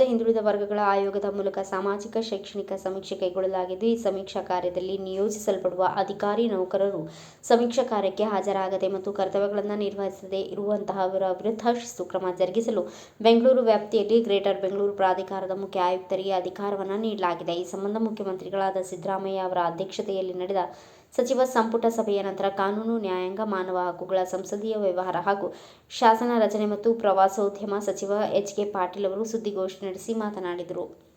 ಹಿಂದುಳಿದ ವರ್ಗಗಳ ಆಯೋಗದ ಮೂಲಕ ಸಾಮಾಜಿಕ, ಶೈಕ್ಷಣಿಕ ಸಮೀಕ್ಷೆ ಕೈಗೊಳ್ಳಲಾಗಿದ್ದು, ಈ ಸಮೀಕ್ಷಾ ಕಾರ್ಯದಲ್ಲಿ ನಿಯೋಜಿಸಲ್ಪಡುವ ಅಧಿಕಾರಿ ನೌಕರರು ಸಮೀಕ್ಷಾ ಕಾರ್ಯಕ್ಕೆ ಹಾಜರಾಗದೆ ಮತ್ತು ಕರ್ತವ್ಯಗಳನ್ನು ನಿರ್ವಹಿಸದೆ ಇರುವಂತಹವರ ವಿರುದ್ಧ ಶಿಸ್ತು ಕ್ರಮ ಜರುಗಿಸಲು ಬೆಂಗಳೂರು ವ್ಯಾಪ್ತಿಯಲ್ಲಿ ಗ್ರೇಟರ್ ಬೆಂಗಳೂರು ಪ್ರಾಧಿಕಾರದ ಮುಖ್ಯ ಆಯುಕ್ತರಿಗೆ ಅಧಿಕಾರವನ್ನು ನೀಡಲಾಗಿದೆ. ಈ ಸಂಬಂಧ ಮುಖ್ಯಮಂತ್ರಿಗಳಾದ ಸಿದ್ದರಾಮಯ್ಯ ಅವರ ಅಧ್ಯಕ್ಷತೆಯಲ್ಲಿ ನಡೆದ ಸಚಿವ ಸಂಪುಟ ಸಭೆಯ ನಂತರ ಕಾನೂನು, ನ್ಯಾಯಾಂಗ, ಮಾನವ ಹಕ್ಕುಗಳ ಸಂಸದೀಯ ವ್ಯವಹಾರ ಹಾಗೂ ಶಾಸನ ರಚನೆ ಮತ್ತು ಪ್ರವಾಸೋದ್ಯಮ ಸಚಿವ ಎಚ್ ಕೆ ಪಾಟೀಲ್ ಅವರು ಸುದ್ದಿಗೋಷ್ಠಿ ನಡೆಸಿ ಮಾತನಾಡಿದರು.